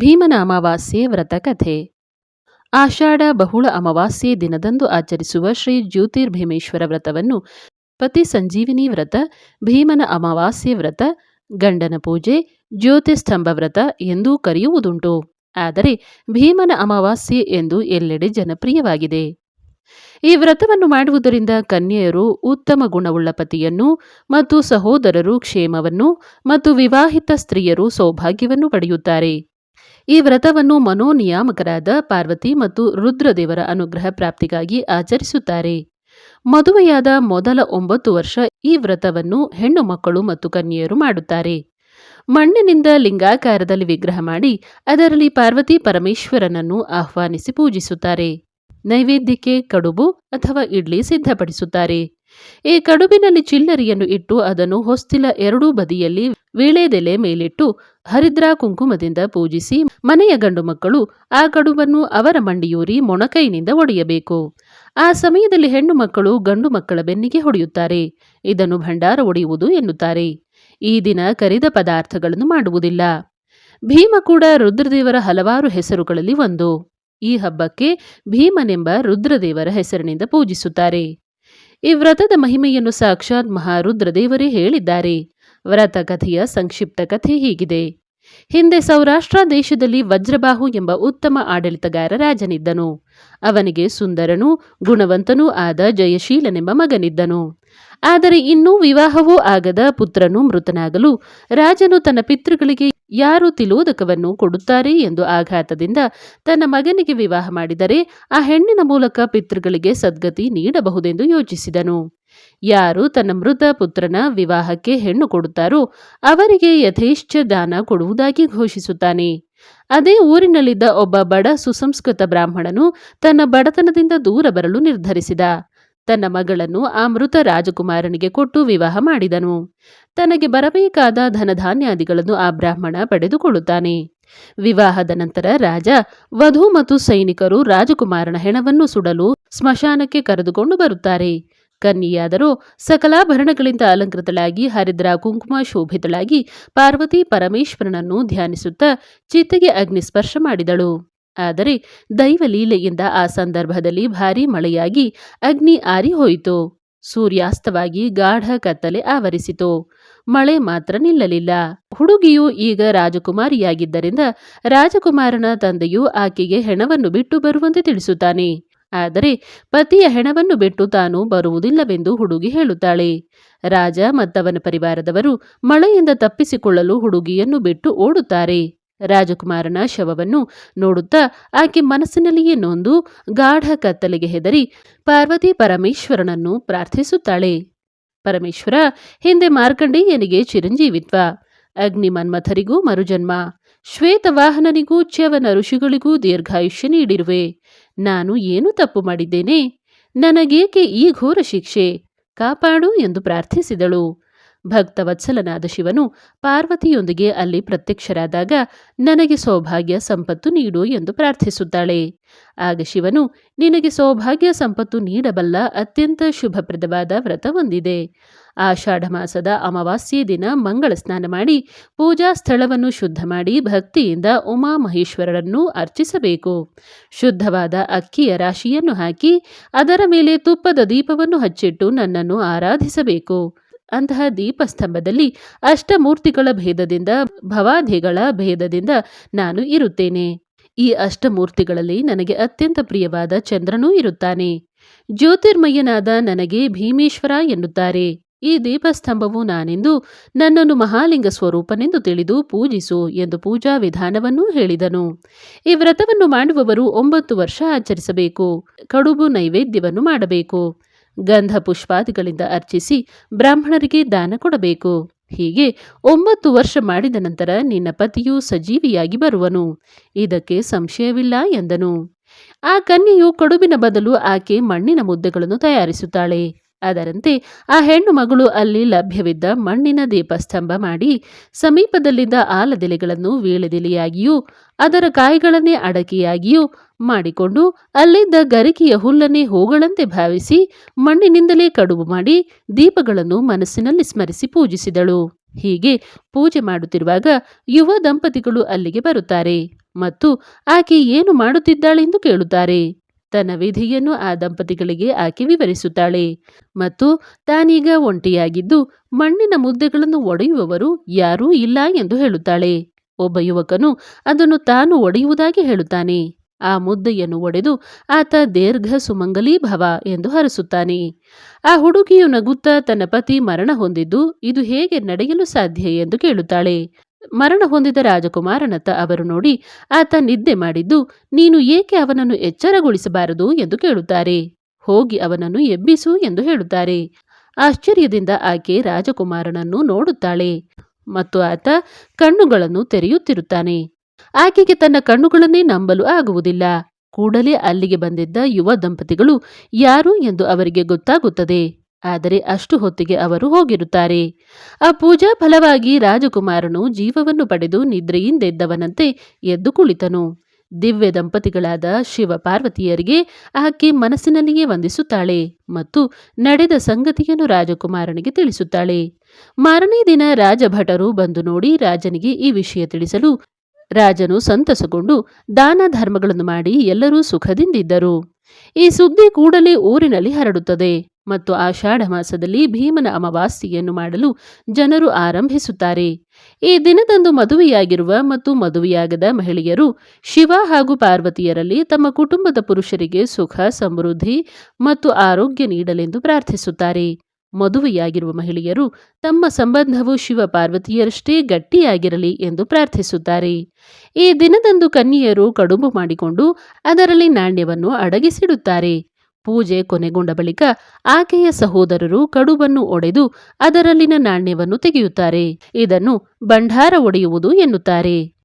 ಭೀಮನ ಅಮಾವಾಸ್ಯೆ ವ್ರತ ಕಥೆ. ಆಷಾಢ ಬಹುಳ ಅಮಾವಾಸ್ಯೆ ದಿನದಂದು ಆಚರಿಸುವ ಶ್ರೀ ಜ್ಯೋತಿರ್ಭೀಮೇಶ್ವರ ವ್ರತವನ್ನು ಪತಿ ಸಂಜೀವಿನಿ ವ್ರತ, ಭೀಮನ ಅಮಾವಾಸ್ಯೆ ವ್ರತ, ಗಂಡನ ಪೂಜೆ ಜ್ಯೋತಿಸ್ತಂಭ ವ್ರತ ಎಂದೂ ಕರೆಯುವುದುಂಟು. ಆದರೆ ಭೀಮನ ಅಮಾವಾಸ್ಯೆ ಎಂದು ಎಲ್ಲೆಡೆ ಜನಪ್ರಿಯವಾಗಿದೆ. ಈ ವ್ರತವನ್ನು ಮಾಡುವುದರಿಂದ ಕನ್ಯೆಯರು ಉತ್ತಮ ಗುಣವುಳ್ಳ ಪತಿಯನ್ನು ಮತ್ತು ಸಹೋದರರು ಕ್ಷೇಮವನ್ನು ಮತ್ತು ವಿವಾಹಿತ ಸ್ತ್ರೀಯರು ಸೌಭಾಗ್ಯವನ್ನು ಪಡೆಯುತ್ತಾರೆ. ಈ ವ್ರತವನ್ನು ಮನೋನಿಯಾಮಕರಾದ ಪಾರ್ವತಿ ಮತ್ತು ರುದ್ರದೇವರ ಅನುಗ್ರಹ ಪ್ರಾಪ್ತಿಗಾಗಿ ಆಚರಿಸುತ್ತಾರೆ. ಮದುವೆಯಾದ ಮೊದಲ ಒಂಬತ್ತು ವರ್ಷ ಈ ವ್ರತವನ್ನು ಹೆಣ್ಣು ಮಕ್ಕಳು ಮತ್ತು ಕನ್ಯೆಯರು ಮಾಡುತ್ತಾರೆ. ಮಣ್ಣಿನಿಂದ ಲಿಂಗಾಕಾರದಲ್ಲಿ ವಿಗ್ರಹ ಮಾಡಿ ಅದರಲ್ಲಿ ಪಾರ್ವತಿ ಪರಮೇಶ್ವರನನ್ನು ಆಹ್ವಾನಿಸಿ ಪೂಜಿಸುತ್ತಾರೆ. ನೈವೇದ್ಯಕ್ಕೆ ಕಡುಬು ಅಥವಾ ಇಡ್ಲಿ ಸಿದ್ಧಪಡಿಸುತ್ತಾರೆ. ಈ ಕಡುಬಿನಲ್ಲಿ ಚಿಲ್ಲರಿಯನ್ನು ಇಟ್ಟು ಅದನ್ನು ಹೊಸ್ತಿಲ ಎರಡೂ ಬದಿಯಲ್ಲಿ ವೀಳೆದೆಲೆ ಮೇಲಿಟ್ಟು ಹರಿದ್ರ ಕುಂಕುಮದಿಂದ ಪೂಜಿಸಿ ಮನೆಯ ಗಂಡು ಮಕ್ಕಳು ಆ ಗಡುವನ್ನು ಅವರ ಮಂಡಿಯೂರಿ ಮೊಣಕೈನಿಂದ ಒಡೆಯಬೇಕು. ಆ ಸಮಯದಲ್ಲಿ ಹೆಣ್ಣು ಮಕ್ಕಳು ಗಂಡು ಮಕ್ಕಳ ಬೆನ್ನಿಗೆ ಹೊಡೆಯುತ್ತಾರೆ. ಇದನ್ನು ಭಂಡಾರ ಒಡೆಯುವುದು ಎನ್ನುತ್ತಾರೆ. ಈ ದಿನ ಕರಿದ ಪದಾರ್ಥಗಳನ್ನು ಮಾಡುವುದಿಲ್ಲ. ಭೀಮ ಕೂಡ ರುದ್ರದೇವರ ಹಲವಾರು ಹೆಸರುಗಳಲ್ಲಿ ಒಂದು. ಈ ಹಬ್ಬಕ್ಕೆ ಭೀಮನೆಂಬ ರುದ್ರದೇವರ ಹೆಸರಿನಿಂದ ಪೂಜಿಸುತ್ತಾರೆ. ಈ ವ್ರತದ ಮಹಿಮೆಯನ್ನು ಸಾಕ್ಷಾತ್ ಮಹಾರುದ್ರದೇವರೇ ಹೇಳಿದ್ದಾರೆ. ವ್ರತ ಕಥೆಯ ಸಂಕ್ಷಿಪ್ತ ಕಥೆ ಹೀಗಿದೆ. ಹಿಂದೆ ಸೌರಾಷ್ಟ್ರ ದೇಶದಲ್ಲಿ ವಜ್ರಬಾಹು ಎಂಬ ಉತ್ತಮ ಆಡಳಿತಗಾರ ರಾಜನಿದ್ದನು. ಅವನಿಗೆ ಸುಂದರನೂ ಗುಣವಂತನೂ ಆದ ಜಯಶೀಲನೆಂಬ ಮಗನಿದ್ದನು. ಆದರೆ ಇನ್ನೂ ವಿವಾಹವೂ ಆಗದ ಪುತ್ರನು ಮೃತನಾಗಲು ರಾಜನು ತನ್ನ ಪಿತೃಗಳಿಗೆ ಯಾರು ತಿಲೋದಕವನ್ನು ಕೊಡುತ್ತಾರೆ ಎಂದು ಆಘಾತದಿಂದ ತನ್ನ ಮಗನಿಗೆ ವಿವಾಹ ಮಾಡಿದರೆ ಆ ಹೆಣ್ಣಿನ ಮೂಲಕ ಪಿತೃಗಳಿಗೆ ಸದ್ಗತಿ ನೀಡಬಹುದೆಂದು ಯೋಚಿಸಿದನು. ಯಾರು ತನ್ನ ಮೃತ ಪುತ್ರನ ವಿವಾಹಕ್ಕೆ ಹೆಣ್ಣು ಕೊಡುತ್ತಾರೋ ಅವರಿಗೆ ಯಥೇಚ್ಛ ದಾನ ಕೊಡುವುದಾಗಿ ಘೋಷಿಸುತ್ತಾನೆ. ಅದೇ ಊರಿನಲ್ಲಿದ್ದ ಒಬ್ಬ ಬಡ ಸುಸಂಸ್ಕೃತ ಬ್ರಾಹ್ಮಣನು ತನ್ನ ಬಡತನದಿಂದ ದೂರ ಬರಲು ನಿರ್ಧರಿಸಿದ. ತನ್ನ ಮಗಳನ್ನು ಆ ಮೃತ ರಾಜಕುಮಾರನಿಗೆ ಕೊಟ್ಟು ವಿವಾಹ ಮಾಡಿದನು. ತನಗೆ ಬರಬೇಕಾದ ಧನಧಾನ್ಯಾದಿಗಳನ್ನು ಆ ಬ್ರಾಹ್ಮಣ ಪಡೆದುಕೊಳ್ಳುತ್ತಾನೆ. ವಿವಾಹದ ನಂತರ ರಾಜ, ವಧು ಮತ್ತು ಸೈನಿಕರು ರಾಜಕುಮಾರನ ಹೆಣವನ್ನು ಸುಡಲು ಸ್ಮಶಾನಕ್ಕೆ ಕರೆದುಕೊಂಡು ಬರುತ್ತಾರೆ. ಕನ್ನಿಯಾದರೂ ಸಕಲಾಭರಣಗಳಿಂದ ಅಲಂಕೃತಳಾಗಿ ಹರಿದ್ರ ಕುಂಕುಮ ಶೋಭಿತಳಾಗಿ ಪಾರ್ವತಿ ಪರಮೇಶ್ವರನನ್ನು ಧ್ಯಾನಿಸುತ್ತಾ ಚಿತೆಗೆ ಅಗ್ನಿ ಸ್ಪರ್ಶ ಮಾಡಿದಳು. ಆದರೆ ದೈವಲೀಲೆಯಿಂದ ಆ ಸಂದರ್ಭದಲ್ಲಿ ಭಾರೀ ಮಳೆಯಾಗಿ ಅಗ್ನಿ ಆರಿಹೋಯಿತು ಸೂರ್ಯಾಸ್ತವಾಗಿ ಗಾಢ ಕತ್ತಲೆ ಆವರಿಸಿತು. ಮಳೆ ಮಾತ್ರ ನಿಲ್ಲಲಿಲ್ಲ. ಹುಡುಗಿಯು ಈಗ ರಾಜಕುಮಾರಿಯಾಗಿದ್ದರಿಂದ ರಾಜಕುಮಾರನ ತಂದೆಯು ಆಕೆಗೆ ಹೆಣವನ್ನು ಬಿಟ್ಟು ಬರುವಂತೆ ತಿಳಿಸುತ್ತಾನೆ. ಆದರೆ ಪತಿಯ ಹೆಣವನ್ನು ಬಿಟ್ಟು ತಾನು ಬರುವುದಿಲ್ಲವೆಂದು ಹುಡುಗಿ ಹೇಳುತ್ತಾಳೆ. ರಾಜ ಮತ್ತವನ ಪರಿವಾರದವರು ಮಳೆಯಿಂದ ತಪ್ಪಿಸಿಕೊಳ್ಳಲು ಹುಡುಗಿಯನ್ನು ಬಿಟ್ಟು ಓಡುತ್ತಾರೆ. ರಾಜಕುಮಾರನ ಶವವನ್ನು ನೋಡುತ್ತಾ ಆಕೆ ಮನಸ್ಸಿನಲ್ಲಿಯೇ ನೊಂದು ಗಾಢ ಕತ್ತಲೆಗೆ ಹೆದರಿ ಪಾರ್ವತಿ ಪರಮೇಶ್ವರನನ್ನು ಪ್ರಾರ್ಥಿಸುತ್ತಾಳೆ. ಪರಮೇಶ್ವರ, ಹಿಂದೆ ಮಾರ್ಕಂಡೇಯನಿಗೆ ಚಿರಂಜೀವಿತ್ವ. ಅಗ್ನಿ ಮನ್ಮಥರಿಗೂ ಮರುಜನ್ಮ. ಶ್ವೇತವಾಹನನಿಗೂ ಚ್ಯವನ ಋಷಿಗಳಿಗೂ ದೀರ್ಘಾಯುಷ್ಯ ನೀಡಿರುವೆ. ನಾನು ಏನು ತಪ್ಪು ಮಾಡಿದ್ದೇನೆ? ನನಗೇಕೆ ಈ ಘೋರ ಶಿಕ್ಷೆ? ಕಾಪಾಡು ಎಂದು ಪ್ರಾರ್ಥಿಸಿದಳು. ಭಕ್ತವತ್ಸಲನಾದ ಶಿವನು ಪಾರ್ವತಿಯೊಂದಿಗೆ ಅಲ್ಲಿ ಪ್ರತ್ಯಕ್ಷರಾದಾಗ ನನಗೆ ಸೌಭಾಗ್ಯ ಸಂಪತ್ತು ನೀಡು ಎಂದು ಪ್ರಾರ್ಥಿಸುತ್ತಾಳೆ. ಆಗ ಶಿವನು, ನಿನಗೆ ಸೌಭಾಗ್ಯ ಸಂಪತ್ತು ನೀಡಬಲ್ಲ ಅತ್ಯಂತ ಶುಭಪ್ರದವಾದ ವ್ರತ ಹೊಂದಿದೆ. ಆಷಾಢ ಮಾಸದ ಅಮಾವಾಸ್ಯೆ ದಿನ ಮಂಗಳ ಸ್ನಾನ ಮಾಡಿ ಪೂಜಾ ಸ್ಥಳವನ್ನು ಶುದ್ಧ ಮಾಡಿ ಭಕ್ತಿಯಿಂದ ಉಮಾ ಮಹೇಶ್ವರರನ್ನು ಅರ್ಚಿಸಬೇಕು. ಶುದ್ಧವಾದ ಅಕ್ಕಿಯ ರಾಶಿಯನ್ನು ಹಾಕಿ ಅದರ ಮೇಲೆ ತುಪ್ಪದ ದೀಪವನ್ನು ಹಚ್ಚಿಟ್ಟು ನನ್ನನ್ನು ಆರಾಧಿಸಬೇಕು. ಅಂತಹ ದೀಪಸ್ತಂಭದಲ್ಲಿ ಅಷ್ಟಮೂರ್ತಿಗಳ ಭೇದದಿಂದ, ಭವಾಧಿಗಳ ಭೇದದಿಂದ ನಾನು ಇರುತ್ತೇನೆ. ಈ ಅಷ್ಟಮೂರ್ತಿಗಳಲ್ಲಿ ನನಗೆ ಅತ್ಯಂತ ಪ್ರಿಯವಾದ ಚಂದ್ರನೂ ಇರುತ್ತಾನೆ. ಜ್ಯೋತಿರ್ಮಯನಾದ ನನಗೆ ಭೀಮೇಶ್ವರ ಎನ್ನುತ್ತಾರೆ. ಈ ದೀಪಸ್ತಂಭವು ನಾನೆಂದು ನನ್ನನ್ನು ಮಹಾಲಿಂಗ ಸ್ವರೂಪನೆಂದು ತಿಳಿದು ಪೂಜಿಸು ಎಂದು ಪೂಜಾ ವಿಧಾನವನ್ನೂ ಹೇಳಿದನು. ಈ ವ್ರತವನ್ನು ಮಾಡುವವರು ಒಂಬತ್ತು ವರ್ಷ ಆಚರಿಸಬೇಕು. ಕಡುಬು ನೈವೇದ್ಯವನ್ನು ಮಾಡಬೇಕು. ಗಂಧ ಪುಷ್ಪಾದಿಗಳಿಂದ ಅರ್ಚಿಸಿ ಬ್ರಾಹ್ಮಣರಿಗೆ ದಾನ ಕೊಡಬೇಕು. ಹೀಗೆ ಒಂಬತ್ತು ವರ್ಷ ಮಾಡಿದ ನಂತರ ನಿನ್ನ ಪತಿಯು ಸಜೀವಿಯಾಗಿ ಬರುವನು. ಇದಕ್ಕೆ ಸಂಶಯವಿಲ್ಲ ಎಂದನು. ಆ ಕನ್ಯೆಯು ಕಡುಬಿನ ಬದಲು ಆಕೆ ಮಣ್ಣಿನ ಮುದ್ದೆಗಳನ್ನು ತಯಾರಿಸುತ್ತಾಳೆ. ಅದರಂತೆ ಆ ಹೆಣ್ಣು ಮಗಳು ಅಲ್ಲಿ ಲಭ್ಯವಿದ್ದ ಮಣ್ಣಿನ ದೀಪಸ್ತಂಭ ಮಾಡಿ ಸಮೀಪದಲ್ಲಿದ್ದ ಆಲದೆಲೆಗಳನ್ನು ವೀಳೆದೆಲೆಯಾಗಿಯೂ ಅದರ ಕಾಯಿಗಳನ್ನೇ ಅಡಕೆಯಾಗಿಯೂ ಮಾಡಿಕೊಂಡು ಅಲ್ಲಿದ್ದ ಗರಿಕೆಯ ಹುಲ್ಲನ್ನೇ ಹೂಗಳಂತೆ ಭಾವಿಸಿ ಮಣ್ಣಿನಿಂದಲೇ ಕಡುಬು ಮಾಡಿ ದೀಪಗಳನ್ನು ಮನಸ್ಸಿನಲ್ಲಿ ಸ್ಮರಿಸಿ ಪೂಜಿಸಿದಳು. ಹೀಗೆ ಪೂಜೆ ಮಾಡುತ್ತಿರುವಾಗ ಯುವ ದಂಪತಿಗಳು ಅಲ್ಲಿಗೆ ಬರುತ್ತಾರೆ ಮತ್ತು ಆಕೆ ಏನು ಮಾಡುತ್ತಿದ್ದಾಳೆಂದು ಕೇಳುತ್ತಾರೆ. ತನ್ನ ವಿಧಿಯನ್ನು ಆ ದಂಪತಿಗಳಿಗೆ ಆಕೆ ವಿವರಿಸುತ್ತಾಳೆ. ಮತ್ತು ತಾನೀಗ ಒಂಟಿಯಾಗಿದ್ದು ಮಣ್ಣಿನ ಮುದ್ದೆಗಳನ್ನು ಒಡೆಯುವವರು ಯಾರೂ ಇಲ್ಲ ಎಂದು ಹೇಳುತ್ತಾಳೆ. ಒಬ್ಬ ಯುವಕನು ಅದನ್ನು ತಾನು ಒಡೆಯುವುದಾಗಿ ಹೇಳುತ್ತಾನೆ. ಆ ಮುದ್ದೆಯನ್ನು ಒಡೆದು ಆತ ದೀರ್ಘ ಸುಮಂಗಲೀ ಭವ ಎಂದು ಹರಸುತ್ತಾನೆ. ಆ ಹುಡುಗಿಯು ನಗುತ್ತಾ ತನ್ನ ಪತಿ ಮರಣ ಹೊಂದಿದ್ದು ಇದು ಹೇಗೆ ನಡೆಯಲು ಸಾಧ್ಯ ಎಂದು ಕೇಳುತ್ತಾಳೆ. ಮರಣ ಹೊಂದಿದ ರಾಜಕುಮಾರನತ್ತ ಅವರು ನೋಡಿ ಆತ ನಿದ್ದೆ ಮಾಡಿದ್ದು, ನೀನು ಏಕೆ ಅವನನ್ನು ಎಚ್ಚರಗೊಳಿಸಬಾರದು ಎಂದು ಕೇಳುತ್ತಾರೆ. ಹೋಗಿ ಅವನನ್ನು ಎಬ್ಬಿಸು ಎಂದು ಹೇಳುತ್ತಾರೆ. ಆಶ್ಚರ್ಯದಿಂದ ಆಕೆ ರಾಜಕುಮಾರನನ್ನು ನೋಡುತ್ತಾಳೆ ಮತ್ತು ಆತ ಕಣ್ಣುಗಳನ್ನು ತೆರೆಯುತ್ತಿರುತ್ತಾನೆ. ಆಕೆಗೆ ತನ್ನ ಕಣ್ಣುಗಳನ್ನೇ ನಂಬಲು ಆಗುವುದಿಲ್ಲ. ಕೂಡಲೇ ಅಲ್ಲಿಗೆ ಬಂದಿದ್ದ ಯುವ ದಂಪತಿಗಳು ಯಾರು ಎಂದು ಅವರಿಗೆ ಗೊತ್ತಾಗುತ್ತದೆ. ಆದರೆ ಅಷ್ಟು ಹೊತ್ತಿಗೆ ಅವರು ಹೋಗಿರುತ್ತಾರೆ. ಆ ಪೂಜಾ ಫಲವಾಗಿ ರಾಜಕುಮಾರನು ಜೀವವನ್ನು ಪಡೆದು ನಿದ್ರೆಯಿಂದೆದ್ದವನಂತೆ ಎದ್ದು ಕುಳಿತನು. ದಿವ್ಯ ದಂಪತಿಗಳಾದ ಶಿವ ಪಾರ್ವತಿಯರಿಗೆ ಆಕೆ ಮನಸ್ಸಿನಲ್ಲಿಯೇ ವಂದಿಸುತ್ತಾಳೆ ಮತ್ತು ನಡೆದ ಸಂಗತಿಯನ್ನು ರಾಜಕುಮಾರನಿಗೆ ತಿಳಿಸುತ್ತಾಳೆ. ಮಾರನೇ ದಿನ ರಾಜಭಟರು ಬಂದು ನೋಡಿ ರಾಜನಿಗೆ ಈ ವಿಷಯ ತಿಳಿಸಲು ರಾಜನು ಸಂತಸಗೊಂಡು ದಾನ ಧರ್ಮಗಳನ್ನು ಮಾಡಿ ಎಲ್ಲರೂ ಸುಖದಿಂದಿದ್ದರು. ಈ ಸುದ್ದಿ ಕೂಡಲೇ ಊರಿನಲ್ಲಿ ಹರಡುತ್ತದೆ. ಮತ್ತು ಆಷಾಢ ಮಾಸದಲ್ಲಿ ಭೀಮನ ಅಮಾವಾಸ್ಯೆಯನ್ನು ಮಾಡಲು ಜನರು ಆರಂಭಿಸುತ್ತಾರೆ. ಈ ದಿನದಂದು ಮದುವೆಯಾಗಿರುವ ಮತ್ತು ಮದುವೆಯಾಗದ ಮಹಿಳೆಯರು ಶಿವ ಹಾಗೂ ಪಾರ್ವತಿಯರಲ್ಲಿ ತಮ್ಮ ಕುಟುಂಬದ ಪುರುಷರಿಗೆ ಸುಖ, ಸಮೃದ್ಧಿ ಮತ್ತು ಆರೋಗ್ಯ ನೀಡಲೆಂದು ಪ್ರಾರ್ಥಿಸುತ್ತಾರೆ. ಮದುವೆಯಾಗಿರುವ ಮಹಿಳೆಯರು ತಮ್ಮ ಸಂಬಂಧವು ಶಿವ ಪಾರ್ವತಿಯರಷ್ಟೇ ಗಟ್ಟಿಯಾಗಿರಲಿ ಎಂದು ಪ್ರಾರ್ಥಿಸುತ್ತಾರೆ. ಈ ದಿನದಂದು ಕನ್ಯೆಯರು ಕಡುಬು ಮಾಡಿಕೊಂಡು ಅದರಲ್ಲಿ ನಾಣ್ಯವನ್ನು ಅಡಗಿಸಿಡುತ್ತಾರೆ. ಪೂಜೆ ಕೊನೆಗೊಂಡ ಬಳಿಕ ಆಕೆಯ ಸಹೋದರರು ಕಡುಬನ್ನು ಒಡೆದು ಅದರಲ್ಲಿನ ನಾಣ್ಯವನ್ನು ತೆಗೆಯುತ್ತಾರೆ. ಇದನ್ನು ಭಂಡಾರ ಒಡೆಯುವುದು ಎನ್ನುತ್ತಾರೆ.